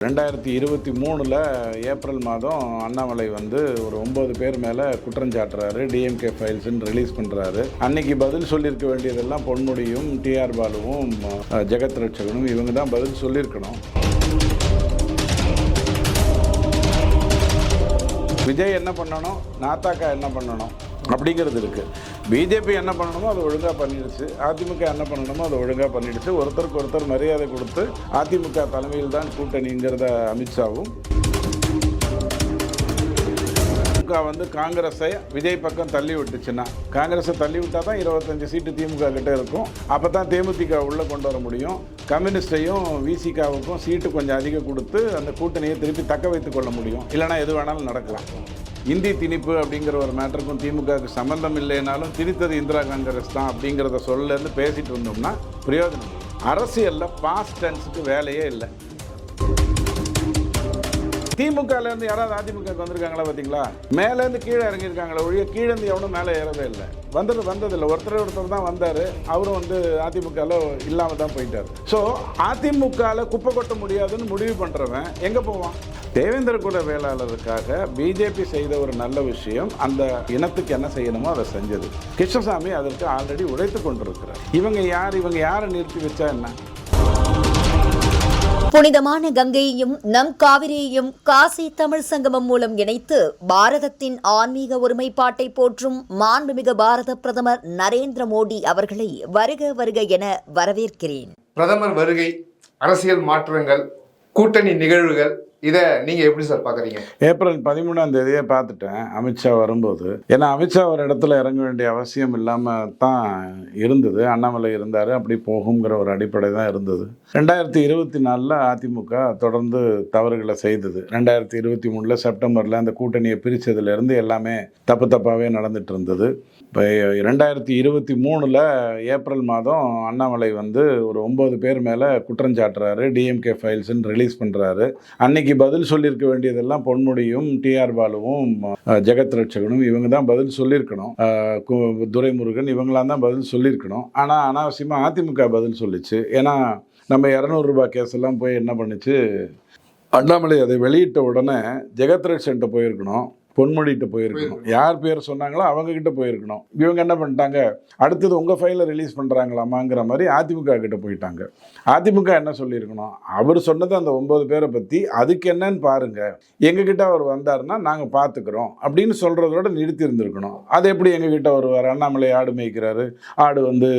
ரெண்டாயிரத்தி இருபத்தி மூணில் ஏப்ரல் மாதம் அண்ணாமலை வந்து ஒரு ஒம்பது பேர் மேலே குற்றஞ்சாட்டுறாரு டிஎம்கே ஃபைல்ஸ்ன்னு ரிலீஸ் பண்ணுறாரு அன்னைக்கு பதில் சொல்லியிருக்க வேண்டியதெல்லாம் பொன்முடியும் டிஆர் பாலுவும் ஜெகத் ரட்சகனும் இவங்க தான் பதில் சொல்லியிருக்கணும் விஜய் என்ன பண்ணணும்? நாத்தாக்கா என்ன பண்ணணும்? அப்படிங்கிறது இருக்குது பிஜேபி என்ன பண்ணணுமோ அதை ஒழுங்காக பண்ணிடுச்சு. அதிமுக என்ன பண்ணணுமோ அதை ஒழுங்காக பண்ணிடுச்சு. ஒருத்தருக்கு ஒருத்தர் மரியாதை கொடுத்து அதிமுக தலைமையில் தான் கூட்டணிங்கிறத அமித்ஷாவும். திமுக வந்து காங்கிரஸை விஜய் பக்கம் தள்ளி விட்டுச்சுன்னா காங்கிரஸை தள்ளி விட்டால் தான் இருபத்தஞ்சு சீட்டு திமுக கிட்டே இருக்கும். அப்போ தான் தேமுதிக உள்ளே கொண்டு வர முடியும். கம்யூனிஸ்டையும் விசிகாவுக்கும் சீட்டு கொஞ்சம் அதிகம் கொடுத்து அந்த கூட்டணியை திருப்பி தக்க வைத்துக் கொள்ள முடியும். இல்லைனா எது வேணாலும் நடக்கலாம். இந்தி திணிப்பு அப்படிங்கிற ஒரு மேட்டருக்கும் திமுகவுக்கு சம்மந்தம் இல்லைனாலும் திணித்தது இந்திரா காங்கிரஸ் தான் அப்படிங்கிறத சொல்லேருந்து பேசிட்டு இருந்தோம்னா பிரயோஜனம். அரசியலில் அரசியல்ல பாஸ்ட் டென்ஸுக்கு வேலையே இல்லை. திமுகல இருந்து யாராவது அதிமுக வந்திருக்காங்களா பாத்தீங்களா மேல இருந்து கீழே இறங்கியிருக்காங்களா ஒழிய கீழே இருந்து எவனும் மேலே ஏறவே இல்லை. வந்தது வந்ததில்லை. ஒருத்தர் ஒருத்தர் தான் வந்தாரு. அவரும் வந்து அதிமுகல இல்லாம தான் போயிட்டாரு. ஸோ அதிமுகல குப்பை கொட்ட முடியாதுன்னு முடிவு பண்றவன் எங்க போவான்? தேவேந்திர குல வேளாளருக்காக பிஜேபி செய்த ஒரு நல்ல விஷயம் அந்த இனத்துக்கு என்ன செய்யணுமோ அதை செஞ்சது. கிருஷ்ணசாமி அதற்கு ஆல்ரெடி உழைத்து கொண்டிருக்கிறார். இவங்க யார்? இவங்க யாரை நிறுத்தி வச்சா என்ன? புனிதமான கங்கையையும் நம் காவிரியையும் காசி தமிழ் சங்கமம் மூலம் இணைத்து பாரதத்தின் ஆன்மீக ஒருமைப்பாட்டை போற்றும் மாண்புமிகு பாரத பிரதமர் நரேந்திர மோடி அவர்களை வருக வருக என வரவேற்கிறேன். பிரதமர் வருகை அரசியல் மாற்றங்கள் கூட்டணி நிகழ்வுகள் இதை நீங்க எப்படி சார் பாக்குறீங்க? ஏப்ரல் பதிமூணாம் தேதியே பார்த்துட்டேன் அமித்ஷா வரும்போது. ஏன்னா அமித்ஷா ஒரு இடத்துல இறங்க வேண்டிய அவசியம் இல்லாமல் தான் இருந்தது. அண்ணாமலை இருந்தார் அப்படி போகுங்கிற ஒரு அடிப்படை தான் இருந்தது. ரெண்டாயிரத்தி இருபத்தி நாலில் அதிமுக தொடர்ந்து தவறுகளை செய்தது. ரெண்டாயிரத்தி இருபத்தி மூணில் செப்டம்பரில் அந்த கூட்டணியை பிரித்ததுலேருந்து எல்லாமே தப்பு தப்பாகவே நடந்துட்டு இருந்தது. இப்போ ரெண்டாயிரத்தி இருபத்தி மூணில் ஏப்ரல் மாதம் அண்ணாமலை வந்து ஒரு ஒம்பது பேர் மேலே குற்றஞ்சாட்டுறாரு டிஎம்கே ஃபைல்ஸ்ன்னு ரிலீஸ் பண்ணுறாரு அன்னைக்கு பதில் சொல்லியிருக்க வேண்டியதெல்லாம் பொன்முடியும் டிஆர் பாலுவும் ஜெகத் ரட்சகனும் இவங்க தான் பதில் சொல்லியிருக்கணும் கு- துரைமுருகன் இவங்களாம் தான் பதில் சொல்லியிருக்கணும் ஆனால் அனாவசியமாக அதிமுக பதில் சொல்லிச்சு. ஏன்னா நம்ம இரநூறுபா கேஸ் எல்லாம் போய் என்ன பண்ணுச்சு? அண்ணாமலை அதை வெளியிட்ட உடனே ஜெகத் ரட்சன்ட்ட போயிருக்கணும். பொன்முடிகிட்ட போயிருக்கணும். யார் பேர் சொன்னாங்களோ அவங்க கிட்ட போயிருக்கணும். இவங்க என்ன பண்ணிட்டாங்க? அடுத்தது உங்கள் ஃபைலை ரிலீஸ் பண்ணுறாங்களாமாங்கிற மாதிரி அதிமுக கிட்ட போயிட்டாங்க. அதிமுக என்ன சொல்லியிருக்கணும்? அவர் சொன்னது அந்த ஒன்பது பேரை பற்றி அதுக்கு என்னன்னு பாருங்க. எங்ககிட்ட அவர் வந்தாருன்னா நாங்கள் பார்த்துக்குறோம் அப்படின்னு சொல்கிறதோட நிறுத்தி இருந்திருக்கணும். அது எப்படி எங்ககிட்ட வருவார்? அண்ணாமலை ஆடு மேய்க்கிறாரு ஆடு வந்து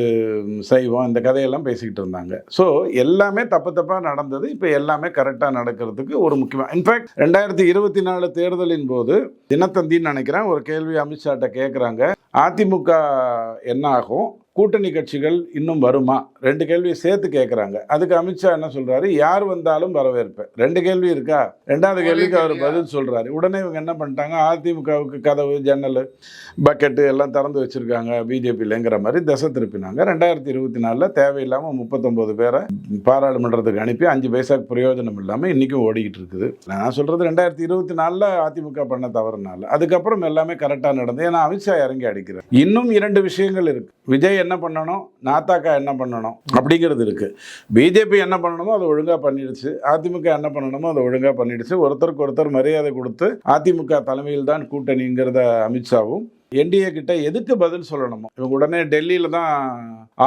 ம், சைவம் இந்த கதையெல்லாம் பேசிக்கிட்டு இருந்தாங்க. ஸோ எல்லாமே தப்பு தப்பாக நடந்தது. இப்போ எல்லாமே கரெக்டாக நடக்கிறதுக்கு ஒரு முக்கியமாக இன்ஃபேக்ட் ரெண்டாயிரத்தி இருபத்தி நாலு தேர்தலின் போது தினத்தந்தின்னு நினைக்கிறேன். ஒரு கேள்வி அமித்ஷாட்ட கேட்குறாங்க அதிமுக என்ன ஆகும் கூட்டணி கட்சிகள் இன்னும் வருமா? ரெண்டு கேள்வியை சேர்த்து கேட்குறாங்க அதுக்கு அமித்ஷா என்ன சொல்றாரு? யார் வந்தாலும் வரவேற்பேன். ரெண்டு கேள்வி இருக்கா? ரெண்டாவது கேள்விக்கு அவர் பதில் சொல்றாரு. உடனே இவங்க என்ன பண்ணிட்டாங்க? அதிமுகவுக்கு கதவு ஜன்னல் பக்கெட்டு எல்லாம் திறந்து வச்சிருக்காங்க. பிஜேபியிலங்கிற மாதிரி திசை திருப்பினாங்க. ரெண்டாயிரத்தி இருபத்தி நாலில் தேவையில்லாமல் முப்பத்தொம்போது பேரை பாராளுமன்றத்துக்கு அனுப்பி அஞ்சு பைசாக்கு பிரயோஜனம் இல்லாமல் இன்றைக்கும் ஓடிக்கிட்டு இருக்குது. நான் சொல்கிறது ரெண்டாயிரத்தி இருபத்தி நாலில் அதிமுக பண்ண தவறுனால. அதுக்கப்புறம் எல்லாமே கரெக்டாக நடந்தது ஏன்னா அமித்ஷா இறங்கி அடிக்கிறார். இன்னும் இரண்டு விஷயங்கள் இருக்கு. விஜய் என்ன பண்ணணும்? நாத்தாக்கா என்ன பண்ணணும்? அப்படிங்கிறது இருக்குது பிஜேபி என்ன பண்ணணுமோ அதை ஒழுங்காக பண்ணிடுச்சு. அதிமுக என்ன பண்ணணுமோ அதை ஒழுங்காக பண்ணிடுச்சு. ஒருத்தருக்கு ஒருத்தர் மரியாதை கொடுத்து அதிமுக தலைமையில் தான் கூட்டணிங்கிறத அமித்ஷாவும் என்டிஏ கிட்ட எதுக்கு பதில் சொல்லணுமோ? இவங்க உடனே டெல்லியில தான்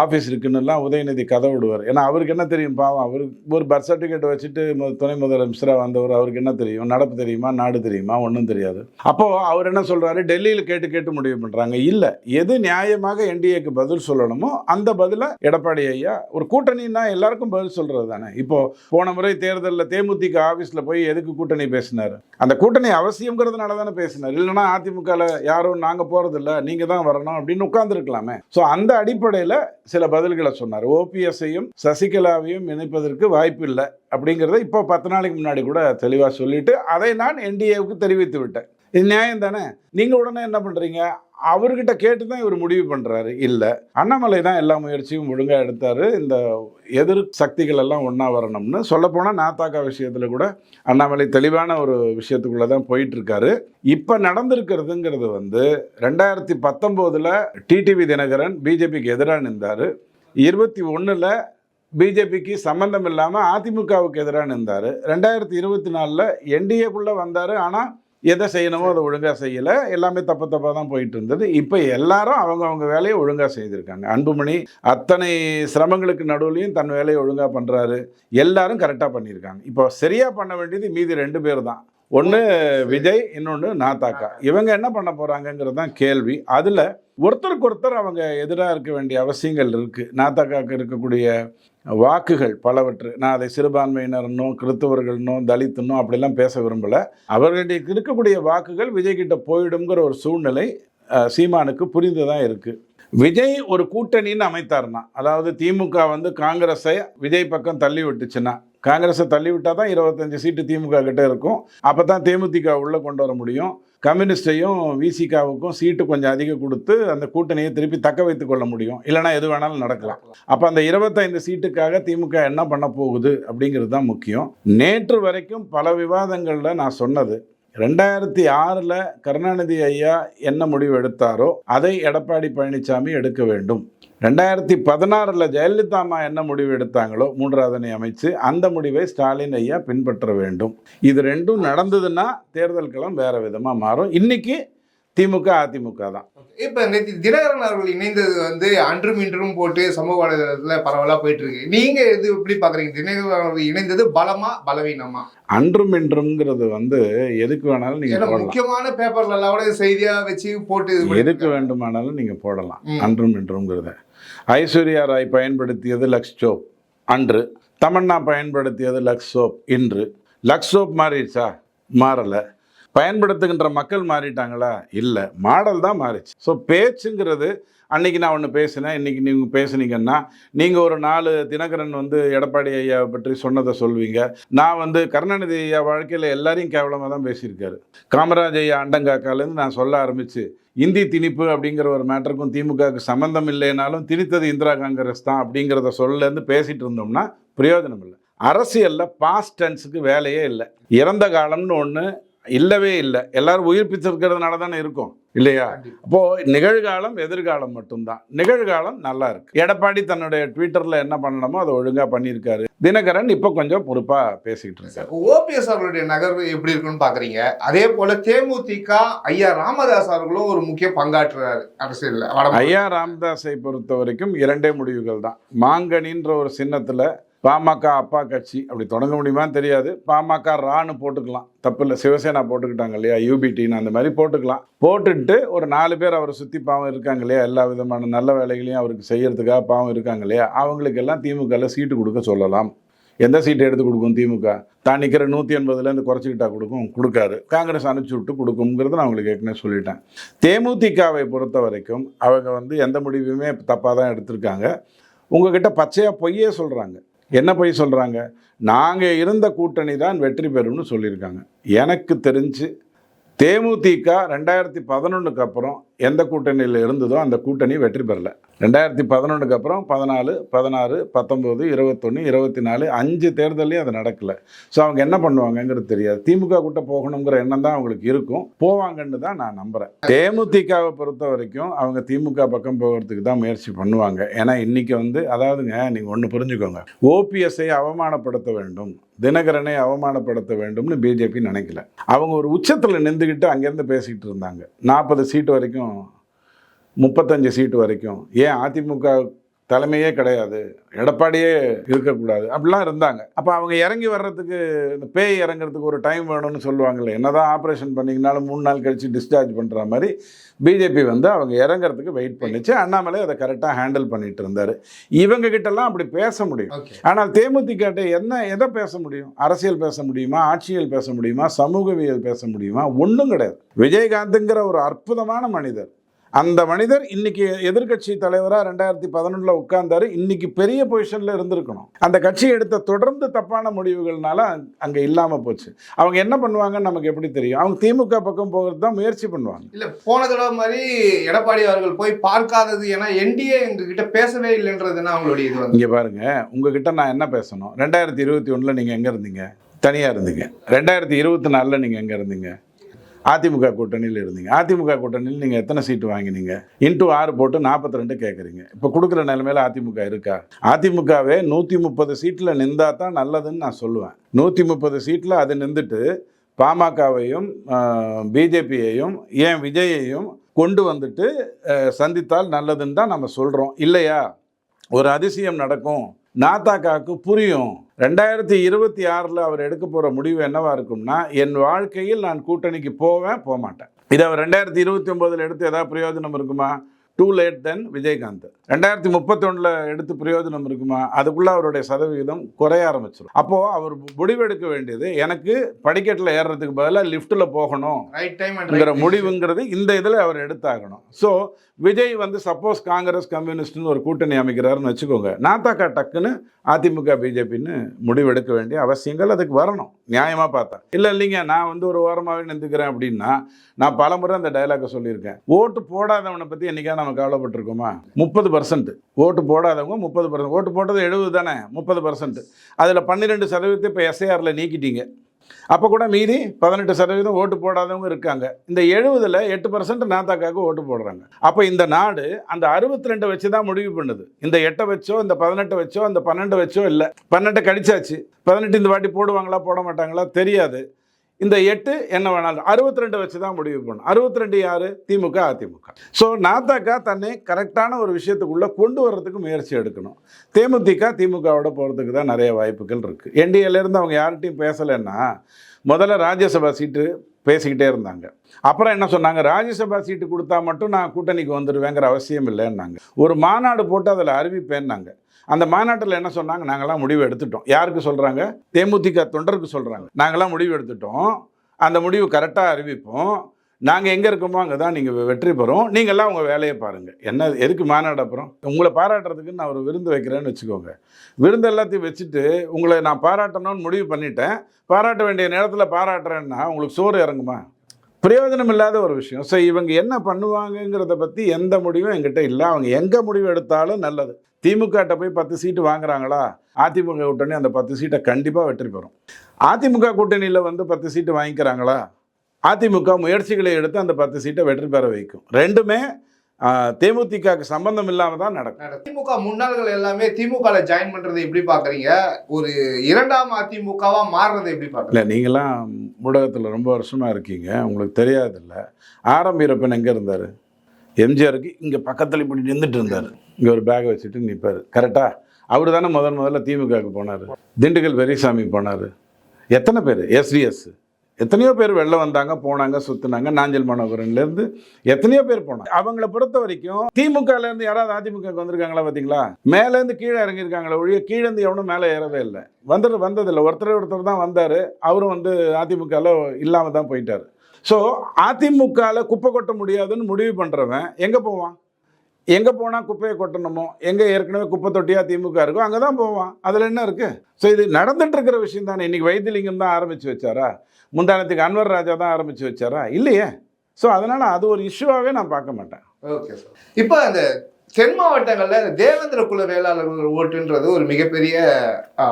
ஆஃபீஸ் இருக்குன்னுலாம் உதயநிதி கதை விடுவார். ஏன்னா அவருக்கு என்ன தெரியும்? பாவம் அவருக்கு ஒரு பர்த் சர்டிஃபிகேட் வச்சுட்டு துணை முதலமைச்சராக வந்தவர் அவருக்கு என்ன தெரியும்? நடப்பு தெரியுமா? நாடு தெரியுமா? ஒன்றும் தெரியாது. அப்போ அவர் என்ன சொல்றாரு? டெல்லியில் கேட்டு கேட்டு முடிவு பண்றாங்க. இல்லை எது நியாயமாக என்டிஏக்கு பதில் சொல்லணுமோ அந்த பதிலை எடப்பாடி ஐயா ஒரு கூட்டணின்னா எல்லாருக்கும் பதில் சொல்றது தானே. இப்போ போன முறை தேர்தலில் தேமுதிக ஆஃபீஸில் போய் எதுக்கு கூட்டணி பேசினார்? அந்த கூட்டணி அவசியங்கிறதுனால தானே பேசினார். இல்லைன்னா அதிமுகவில் யாரும் நாங்கள் போகிறதில்ல நீங்கள் தான் வரணும் அப்படின்னு உட்கார்ந்துருக்கலாமே. ஸோ அந்த அடிப்படையில் சில பதில்களை சொன்னார். ஓபிஎஸ்ஸையும் சசிகலாவையும் இணைப்பதற்கு வாய்ப்பு இல்லை அப்படிங்கிறத இப்போ பத்து நாளைக்கு முன்னாடி கூட தெளிவாக சொல்லிட்டு அதை நான் என்டிஏவுக்கு தெரிவித்து விட்டேன். இது நியாயம் தானே? நீங்கள் உடனே என்ன பண்ணுறீங்க அவர்கிட்ட கேட்டு தான் இவர் முடிவு பண்ணுறாரு இல்லை. அண்ணாமலை தான் எல்லா முயற்சியும் ஒழுங்காக எடுத்தார். இந்த எதிர் சக்திகள் எல்லாம் ஒன்றா வரணும்னு. சொல்லப்போனால் நாத்தாக்கா விஷயத்தில் கூட அண்ணாமலை தெளிவான ஒரு விஷயத்துக்குள்ளே தான் போயிட்டுருக்காரு. இப்போ நடந்திருக்கிறதுங்கிறது வந்து ரெண்டாயிரத்தி பத்தொம்போதில் டிடிவி தினகரன் பிஜேபிக்கு எதிராக நின்றார். இருபத்தி ஒன்றில் பிஜேபிக்கு சம்மந்தம் இல்லாமல் அதிமுகவுக்கு எதிராக நின்றார். ரெண்டாயிரத்தி இருபத்தி நாலில் என்டிஏக்குள்ளே வந்தார். ஆனால் எதை செய்யணுமோ அதை ஒழுங்காக செய்யலை. எல்லாமே தப்பு தப்பாக தான் போயிட்டு இருந்தது இப்போ எல்லாரும் அவங்கவங்க வேலையை ஒழுங்காக செய்திருக்காங்க. அன்புமணி அத்தனை சிரமங்களுக்கு நடுவுலையும் தன் வேலையை ஒழுங்காக பண்ணுறாரு எல்லாரும் கரெக்டாக பண்ணியிருக்காங்க. இப்போ சரியாக பண்ண வேண்டியது மீதி ரெண்டு பேர் தான். ஒன்று விஜய் இன்னொன்று நாத்தாக்கா இவங்க என்ன பண்ண போகிறாங்கங்கிறது தான் கேள்வி. அதில் ஒருத்தருக்கு ஒருத்தர் அவங்க எதிராக இருக்க வேண்டிய அவசியங்கள் இருக்குது நாத்தாக்காக்கு இருக்கக்கூடிய வாக்குகள் பலவற்று நான் அதை சிறுபான்மையினர்னோ கிறிஸ்தவர்கள்னோ தலித்துனோ அப்படிலாம் பேச விரும்பலை. அவர்களுடைய இருக்கக்கூடிய வாக்குகள் விஜய் கிட்ட போயிடுங்கிற ஒரு சூழ்நிலை சீமானுக்கு புரிந்து தான் இருக்குது விஜய் ஒரு கூட்டணின்னு அமைத்தார்னா அதாவது திமுக வந்து காங்கிரஸை விஜய் பக்கம் தள்ளி விட்டுச்சுன்னா காங்கிரஸை தள்ளிவிட்டால் தான் இருபத்தஞ்சு சீட்டு திமுக கிட்டே இருக்கும். அப்போ தான் தேமுதிக உள்ளே கொண்டு வர முடியும். கம்யூனிஸ்டையும் விசிகாவுக்கும் சீட்டு கொஞ்சம் அதிகம் கொடுத்து அந்த கூட்டணியை திருப்பி தக்க வைத்து கொள்ள முடியும். இல்லைனா எது வேணாலும் நடக்கலாம். அப்போ அந்த இருபத்தைந்து சீட்டுக்காக திமுக என்ன பண்ண போகுது அப்படிங்கிறது தான் முக்கியம். நேற்று வரைக்கும் பல விவாதங்களில் நான் சொன்னது ரெண்டாயிரத்தி ஆறில் கருணாநிதி ஐயா என்ன முடிவு எடுத்தாரோ அதை எடப்பாடி பழனிசாமி எடுக்க வேண்டும். ரெண்டாயிரத்தி பதினாறில் ஜெயலலிதா அம்மா என்ன முடிவு எடுத்தாங்களோ மூன்றாவதனை அமைச்சு அந்த முடிவை ஸ்டாலின் ஐயா பின்பற்ற வேண்டும். இது ரெண்டும் நடந்ததுன்னா தேர்தல் களம் வேறு விதமாக மாறும். இன்றைக்கி திமுக அதிமுக தான். இப்ப நேற்று தினகரன் அவர்கள் இணைந்தது வந்து அன்றும் இன்றும் போட்டு சமூக வலைதளத்துல பரவலா போயிட்டு இருக்கு நீங்க இது எப்படி பாக்குறீங்க? தினகரன் அவர்கள் இணைந்தது பலமா பலவீனமா? அன்றும் இன்றும்ங்கிறது வந்து எதுக்கு வேணாலும் போடலாம். முக்கியமான பேப்பர்ல எல்லாம் கூட செய்தியா வச்சு போட்டு எதுக்கு. வேண்டுமானாலும் நீங்கள் போடலாம். அன்றும் இன்றும்ங்கிறத. ஐஸ்வர்யா ராய் பயன்படுத்தியது லக்ஸ் சோப் அன்று. தமன்னா பயன்படுத்தியது லக்ஸ் சோப் இன்று. லக்ஸ் சோப் மாறிடுச்சா? மாறலை. பயன்படுத்துகின்ற மக்கள் மாறிட்டாங்களா? இல்லை. மாடல் தான் மாறிச்சு. ஸோ பேச்சுங்கிறது அன்னைக்கு நான் ஒன்று பேசினேன். இன்றைக்கி நீங்கள் பேசுனீங்கன்னா நீங்கள் ஒரு நாலு தினகரன் வந்து எடப்பாடி ஐயாவை பற்றி சொன்னதை சொல்வீங்க. நான் வந்து கருணாநிதி ஐயா வாழ்க்கையில் எல்லாரையும் கேவலமாக தான் பேசியிருக்காரு. காமராஜ் ஐயா அண்டங்காக்காலேருந்து நான் சொல்ல ஆரம்பித்து இந்தி திணிப்பு அப்படிங்கிற ஒரு மேட்டருக்கும் திமுகவுக்கு சம்மந்தம் இல்லைனாலும் திணித்தது இந்திரா காங்கிரஸ் தான் அப்படிங்கிறத சொல்லலேருந்து பேசிகிட்டு இருந்தோம்னா பிரயோஜனம் இல்லை அரசியலில் பாஸ்ட் டென்ஸுக்கு வேலையே இல்லை. இறந்த காலம்னு ஒன்று இல்லவே இல்லை. எல்லாரும் உயிர்ப்பிச்சிருக்கிறதுனால தானே இருக்கும். இல்லையா. அப்போ நிகழ்காலம் எதிர்காலம் மட்டும்தான். நிகழ்காலம் நல்லா இருக்கு. எடப்பாடி தன்னுடைய ட்விட்டர்ல என்ன பண்ணணுமோ அதை ஒழுங்கா பண்ணியிருக்காரு. தினகரன் இப்போ கொஞ்சம் பொறுப்பா பேசிக்கிட்டு இருக்காரு. ஓபிஎஸ் அவர்களுடைய நகர்வு எப்படி இருக்குன்னு பாக்குறீங்க? அதே போல தேமுதிக ஐயா ராமதாஸ் அவர்களும் ஒரு முக்கிய பங்காற்றுறாரு அரசியல்ல. வட ஐயா ராமதாஸை பொறுத்த வரைக்கும் இரண்டே முடிவுகள் தான். மாங்கனின்ற ஒரு சின்னத்துல பாமக அப்பா கட்சி அப்படி தொடங்க முடியுமான்னு தெரியாது. பாமக ரான்னு போட்டுக்கலாம். தப்பு இல்லை சிவசேனா போட்டுக்கிட்டாங்க இல்லையா? யூபிடின்னு அந்த மாதிரி போட்டுக்கலாம். போட்டுட்டு ஒரு நாலு பேர் அவரை சுற்றி பாவம் இருக்காங்க இல்லையா? எல்லா விதமான நல்ல வேலைகளையும் அவருக்கு செய்யறதுக்காக பாவம் இருக்காங்க இல்லையா? அவங்களுக்கெல்லாம் திமுகவில் சீட்டு கொடுக்க சொல்லலாம். எந்த சீட்டை எடுத்து கொடுக்கும் திமுக? தான் நிற்கிற நூற்றி எண்பதுலேருந்து குறைச்சிக்கிட்டா கொடுக்கும் கொடுக்காரு காங்கிரஸ் அனுப்பிச்சி விட்டு கொடுக்குங்கிறது நான் உங்களுக்கு ஏற்கனவே சொல்லிட்டேன். தேமுதிகவை பொறுத்த வரைக்கும் அவங்க வந்து எந்த முடிவுமே தப்பாக தான் எடுத்திருக்காங்க. உங்ககிட்ட பச்சையாக பொய்யே சொல்கிறாங்க என்ன பொய் சொல்கிறாங்க நாங்கள் இருந்த கூட்டணி தான் வெற்றி பெறும்னு சொல்லியிருக்காங்க. எனக்கு தெரிஞ்சு தேமுதிக ரெண்டாயிரத்தி பதினொன்றுக்கு அப்புறம் எந்த கூட்டணியில் இருந்ததோ அந்த கூட்டணி வெற்றி பெறல. ரெண்டாயிரத்தி பதினொன்றுக்கு அப்புறம் பதினாலு பதினாறு பத்தொம்போது இருபத்தொன்று இருபத்தி நாலு அஞ்சு தேர்தலையும் அது நடக்கலை. ஸோ அவங்க என்ன பண்ணுவாங்கங்கிறது தெரியாது. திமுக கூட்ட போகணுங்கிற எண்ணம் தான் அவங்களுக்கு இருக்கும். போவாங்கன்னு தான் நான் நம்புகிறேன் தேமுதிகவை பொறுத்த வரைக்கும் அவங்க திமுக பக்கம் போகிறதுக்கு தான் முயற்சி பண்ணுவாங்க. ஏன்னா இன்றைக்கி வந்து அதாவதுங்க நீங்கள் ஒன்று புரிஞ்சுக்கோங்க. ஓபிஎஸ்ஐ அவமானப்படுத்த வேண்டும். தினகரனை அவமானப்படுத்த வேண்டும்னு பிஜேபி நினைக்கல. அவங்க ஒரு உச்சத்தில் நின்றுக்கிட்டு அங்கேருந்து பேசிக்கிட்டு இருந்தாங்க. நாற்பது சீட்டு வரைக்கும் முப்பத்தஞ்சு சீட்டு வரைக்கும். ஏன் அதிமுக தலைமையே கிடையாது. எடப்பாடியே இருக்கக்கூடாது. அப்படிலாம் இருந்தாங்க. அப்போ அவங்க இறங்கி வர்றதுக்கு இந்த பேய் இறங்குறதுக்கு ஒரு டைம் வேணும்னு சொல்லுவாங்கல்ல என்னதான் ஆப்ரேஷன் பண்ணிங்கனாலும் மூணு நாள் கழித்து டிஸ்சார்ஜ் பண்ணுற மாதிரி பிஜேபி வந்து அவங்க இறங்குறதுக்கு வெயிட் பண்ணிச்சு. அண்ணாமலை அதை கரெக்டாக ஹேண்டில் பண்ணிட்டு இருந்தார். இவங்க கிட்டலாம் அப்படி பேச முடியும். ஆனால் தேமுதிக என்ன எதை பேச முடியும்? அரசியல் பேச முடியுமா? ஆட்சியல் பேச முடியுமா? சமூகவியல் பேச முடியுமா? ஒன்றும் கிடையாது. விஜயகாந்துங்கிற ஒரு அற்புதமான மனிதர். அந்த மனிதர் இன்னைக்கு எதிர்க்கட்சி தலைவராக ரெண்டாயிரத்தி பதினொன்றில் உட்கார்ந்தாரு. இன்னைக்கு பெரிய பொசிஷனில் இருந்திருக்கணும். அந்த கட்சி எடுத்த தொடர்ந்து தப்பான முடிவுகள்னால அங்கே இல்லாமல் போச்சு. அவங்க என்ன பண்ணுவாங்கன்னு நமக்கு எப்படி தெரியும்? அவங்க திமுக பக்கம் போகிறது தான் முயற்சி பண்ணுவாங்க. இல்ல போன தடவை மாதிரி எடப்பாடி அவர்கள் போய் பார்க்காதது ஏன்னா என்டிஏ எங்க கிட்ட பேசவே இல்லைன்றதுன்னா அவங்களுடைய இது இங்கே பாருங்க உங்ககிட்ட நான் என்ன பேசணும்? ரெண்டாயிரத்தி இருபத்தி ஒன்றில் நீங்கள் எங்கே இருந்தீங்க? தனியாக இருந்தீங்க. ரெண்டாயிரத்தி இருபத்தி நாலில் நீங்கள் எங்கே இருந்தீங்க? அதிமுக கூட்டணியில் இருந்தீங்க. அதிமுக கூட்டணியில் நீங்கள் எத்தனை சீட்டு வாங்கினீங்க? இன்ட்டு ஆறு போட்டு நாற்பத்தி ரெண்டு கேட்குறீங்க இப்போ கொடுக்குற நிலைமையில் அதிமுக இருக்கா? அதிமுகவே நூற்றி முப்பது சீட்டில் நின்றா தான் நல்லதுன்னு நான் சொல்லுவேன். நூற்றி முப்பது சீட்டில் அது நின்றுட்டு பாமகவையும் பிஜேபியையும் ஏன் விஜயையும் கொண்டு வந்துட்டு சந்தித்தால் நல்லதுன்னு தான் நம்ம சொல்கிறோம் இல்லையா? ஒரு அதிசயம் நடக்கும். நாத்தாக்காவுக்கு புரியும். ரெண்டாயிரத்தி இருபத்தி ஆறில் அவர் எடுக்க போகிற முடிவு என்னவா இருக்கும்னா என் வாழ்க்கையில் நான் கூட்டணிக்கு போவேன் போக மாட்டேன் இதை அவர் ரெண்டாயிரத்தி இருபத்தி ஒம்போதில் எடுத்து ஏதாவது பிரயோஜனம் இருக்குமா? Too late then Vijayakanth. ரெண்டாயிரத்தி முப்பத்தொன்னில் எடுத்து பிரயோஜனம் இருக்குமா? அதுக்குள்ளே அவருடைய சதவிகிதம் குறைய ஆரம்பிச்சிடும் அப்போது அவர் முடிவெடுக்க வேண்டியது எனக்கு படிக்கட்டில் ஏறுறதுக்கு பதிலாக லிஃப்ட்டில் போகணும். ரைட் டைம் ங்கிற முடிவுங்கிறது இந்த இதில் அவர் எடுத்தாகணும். ஸோ விஜய் வந்து சப்போஸ் காங்கிரஸ் கம்யூனிஸ்ட்னு ஒரு கூட்டணி அமைக்கிறாருன்னு வச்சுக்கோங்க. நாத்தாக்கா டக்குன்னு அதிமுக பிஜேபின்னு முடிவெடுக்க வேண்டிய அவசியங்கள் அதுக்கு வரணும். நியாயமாக பார்த்தா. இல்லை இல்லைங்க நான் வந்து ஒரு ஓரமாகவே நின்றுக்கிறேன் அப்படின்னா நான் பலமுறை அந்த டைலாக்கை சொல்லியிருக்கேன். ஓட்டு போடாதவனை பற்றி என்னைக்கா நம்ம கவலைப்பட்டிருக்கோமா? முப்பது பர்சன்ட் ஓட்டு போடாதவங்க முப்பது பர்சன்ட் ஓட்டு போட்டது எழுபது தானே? முப்பது பர்சன்ட் அதில் பன்னிரெண்டு சதவீதத்தை இப்போ எஸ்ஐஆரில் நீக்கிட்டீங்க. அப்போ கூட மீதி பதினெட்டு சதவீதம் ஓட்டு போடாதவங்க இருக்காங்க. இந்த எழுபதில் எட்டு பர்சன்ட் நாத்தாக்காவுக்கு ஓட்டு போடுறாங்க. அப்போ இந்த நாடு அந்த அறுபத்தி ரெண்டு வச்சு தான் முடிவு பண்ணுது. இந்த எட்டை வச்சோ இந்த பதினெட்டு வச்சோ இந்த பன்னெண்டு வச்சோ இல்லை. பன்னெண்டு கழிச்சாச்சு. பதினெட்டு இந்த வாட்டி போடுவாங்களா போட மாட்டாங்களா தெரியாது. இந்த எட்டு என்ன வேணாலும் அறுபத்தி ரெண்டு வச்சு தான் முடிவு பண்ணும் அறுபத்தி ரெண்டு யாரு? திமுக அதிமுக. ஸோ நாத்தாக்கா தன்னை கரெக்டான ஒரு விஷயத்துக்குள்ள கொண்டு வர்றதுக்கு முயற்சி எடுக்கணும். தேமுதிக திமுகவோட போகிறதுக்கு தான் நிறைய வாய்ப்புகள் இருக்குது என்டிஏலேருந்து அவங்க யார்கிட்டையும் பேசலைன்னா முதல்ல ராஜ்யசபா சீட்டு பேசிக்கிட்டே இருந்தாங்க. அப்புறம் என்ன சொன்னாங்க? ராஜ்யசபா சீட்டு கொடுத்தா மட்டும் நான் கூட்டணிக்கு வந்துடுவேங்கிற அவசியம் இல்லைன்னாங்க. ஒரு மாநாடு போட்டு அதில் அறிவிப்பேன்னாங்க. அந்த மாநாட்டில் என்ன சொன்னாங்க? நாங்களாம் முடிவு எடுத்துட்டோம். யாருக்கு சொல்கிறாங்க தேமுதிக தொண்டருக்கு சொல்கிறாங்க நாங்களாம் முடிவு எடுத்துட்டோம். அந்த முடிவு கரெக்டாக அறிவிப்போம். நாங்கள் எங்கே இருக்கோமோ அங்கே தான் நீங்கள் வெற்றி பெறும். நீங்கள்லாம் உங்கள் வேலையை பாருங்கள் என்ன எதுக்கு மாநாடு அப்புறம்? உங்களை பாராட்டுறதுக்கு நான் ஒரு விருந்து வைக்கிறேன்னு வச்சுக்கோங்க. விருந்து எல்லாத்தையும் வச்சுட்டு உங்களை நான் பாராட்டணும்னு முடிவு பண்ணிட்டேன். பாராட்ட வேண்டிய நேரத்தில் பாராட்டுறேன்னா உங்களுக்கு சோறு இறங்குமா? பிரயோஜனம் இல்லாத ஒரு விஷயம். ஸோ இவங்க என்ன பண்ணுவாங்கங்கிறத பற்றி எந்த முடிவும் எங்கிட்ட இல்லை. அவங்க எங்கே முடிவு எடுத்தாலும் நல்லது. திமுகட்ட போய் பத்து சீட்டு வாங்குறாங்களா? அதிமுக கூட்டணி அந்த பத்து சீட்டை கண்டிப்பாக வெற்றி பெறும். அதிமுக கூட்டணியில் வந்து பத்து சீட்டு வாங்கிக்கிறாங்களா? அதிமுக முயற்சிகளை எடுத்து அந்த பத்து சீட்டை வெற்றி பெற வைக்கும். ரெண்டுமே தேமுதிகக்கு சம்பந்தம் இல்லாமல் தான் நடக்கும். திமுக முன்னாள்கள் எல்லாமே திமுகல ஜாயின் பண்றதை எப்படி பாக்குறீங்க? ஒரு இரண்டாம் அதிமுகவா மாறுறதை எப்படி பாக்குறீங்க? இல்லை நீங்களாம் ஊடகத்தில் ரொம்ப வருஷமாக இருக்கீங்க. உங்களுக்கு தெரியாதில்ல. ஆரம்பிரப்பன் எங்கே இருந்தார்? எம்ஜிஆருக்கு இங்கே பக்கத்தில் இப்படி நின்றுட்டு இருந்தார். இங்கே ஒரு பேக்கை வச்சுட்டு நிற்பார் கரெக்டாக அவர் தானே முதல் முதல்ல திமுகவுக்கு போனார். திண்டுக்கல் பெரியசாமி போனார். எத்தனை பேர்? எஸ்டிஎஸ் எத்தனையோ பேர் வெளில வந்தாங்க போனாங்க சுற்றுனாங்க நாஞ்சல் மனோகரன்லேருந்து எத்தனையோ பேர் போனாங்க. அவங்கள பொறுத்த வரைக்கும் திமுகலேருந்து யாராவது அதிமுகவுக்கு வந்திருக்காங்களா பார்த்தீங்களா மேலேருந்து கீழே இறங்கியிருக்காங்களே ஒழிய கீழேருந்து எவனும் மேலே ஏறவே இல்லை. வந்துட்டு வந்ததில்லை. ஒருத்தர் ஒருத்தர் தான் வந்தார். அவரும் வந்து அதிமுகவில் இல்லாமல் தான் போயிட்டார். ஸோ அதிமுகவில் குப்பை கொட்ட முடியாதுன்னு முடிவு பண்ணுறவன் எங்கே போவான்? எங்கே போனால் குப்பையை கொட்டணுமோ? எங்கே ஏற்கனவே குப்பை தொட்டியாக திமுக இருக்கோ அங்கே தான் போவான். அதில் என்ன இருக்குது ஸோ இது நடந்துட்டு இருக்கிற விஷயம் தானே. இன்றைக்கி வைத்தியலிங்கம் தான் ஆரம்பித்து வச்சாரா? முந்தானத்துக்கு அன்வர் ராஜா தான் ஆரம்பித்து வச்சாரா? இல்லையே. ஸோ அதனால் அது ஒரு இஷ்யூவாகவே நான் பார்க்க மாட்டேன். ஓகே சார் இப்போ அந்த தென் மாவட்டங்கள்ல தேவேந்திர குல வேளாளர்கள் ஓட்டுன்றது ஒரு மிகப்பெரிய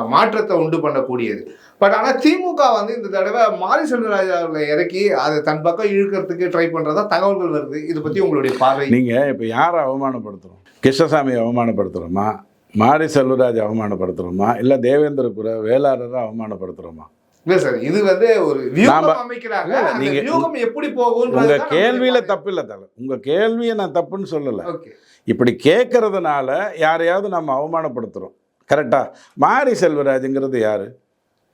மாற்றத்தை உண்டு பண்ணக்கூடியது. பட் ஆனா திமுக வந்து இந்த தடவை மாரி செல்வராஜ் அவர்களை இறக்கி அதை தன் பக்கம் இழுக்கிறதுக்கு ட்ரை பண்றதா தகவல்கள் வருது. இதை பத்தி உங்களுடைய பார்வை? நீங்கள் இப்போ யாரை அவமானப்படுத்துகிறோம் கிருஷ்ணசாமி அவமானப்படுத்துகிறோமா மாரி செல்வராஜ் அவமானப்படுத்துகிறோமா இல்லை தேவேந்திர குல வேளாளரை அவமானப்படுத்துகிறோமா இல்ல சார் இது வந்து ஒரு அமைக்கிறாங்க. நீங்க- எப்படி போகும் உங்க கேள்வியில தப்பு இல்லை தலை. உங்க கேள்வியை நான் தப்புன்னு சொல்லலை. இப்படி கேட்கறதுனால யாரையாவது நம்ம அவமானப்படுத்துகிறோம் கரெக்டாக மாரி செல்வராஜுங்கிறது யார்?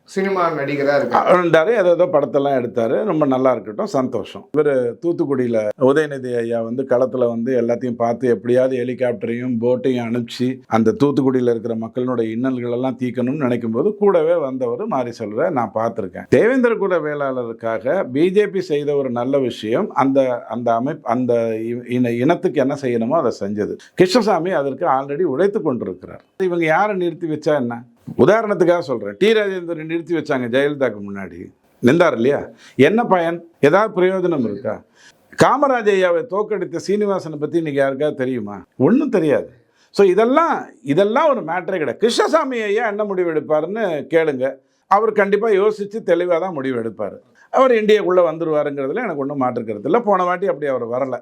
சினிமா நடிகராக இருந்தாரு ஏதோ ஏதோ படத்தெல்லாம் எடுத்தார். ரொம்ப நல்லா இருக்கட்டும். சந்தோஷம். இவர் தூத்துக்குடியில் உதயநிதி ஐயா வந்து களத்தில் வந்து எல்லாத்தையும் பார்த்து எப்படியாவது ஹெலிகாப்டரையும் போட்டையும் அனுப்பிச்சு அந்த தூத்துக்குடியில் இருக்கிற மக்களோட இன்னல்களெல்லாம் தீர்க்கணும்னு நினைக்கும் போது கூடவே வந்தவர் மாறி சொல்கிற நான் பார்த்துருக்கேன். தேவேந்திர குல வேளாளருக்காக பிஜேபி செய்த ஒரு நல்ல விஷயம் அந்த அந்த அமைப்பு அந்த இ- இன இனத்துக்கு என்ன செய்யணுமோ அதை செஞ்சது. கிருஷ்ணசாமி அதற்கு ஆல்ரெடி உழைத்து கொண்டிருக்கிறார். இவங்க யாரை நிறுத்தி வச்சா என்ன? உதாரணத்துக்காக சொல்கிறேன் டி. ராஜேந்திரன் நிறுத்தி வச்சாங்க ஜெயலலிதாக்கு முன்னாடி. நின்றார் இல்லையா? என்ன பயன்? ஏதாவது பிரயோஜனம் இருக்கா? காமராஜ் ஐயாவை தோக்கடித்த சீனிவாசனை பற்றி இன்னைக்கு யாருக்காவது தெரியுமா? ஒன்றும் தெரியாது. ஸோ இதெல்லாம் இதெல்லாம் ஒரு மேட்ரே கிடையாது. கிருஷ்ணசாமி ஐயா என்ன முடிவு எடுப்பாருன்னு கேளுங்க. அவர் கண்டிப்பாக யோசித்து தெளிவாக தான் முடிவு எடுப்பார். அவர் இந்தியாக்குள்ளே வந்துருவாருங்கிறதுல எனக்கு ஒன்றும் மாற்று இல்லை. போன வாட்டி அப்படி அவர் வரலை.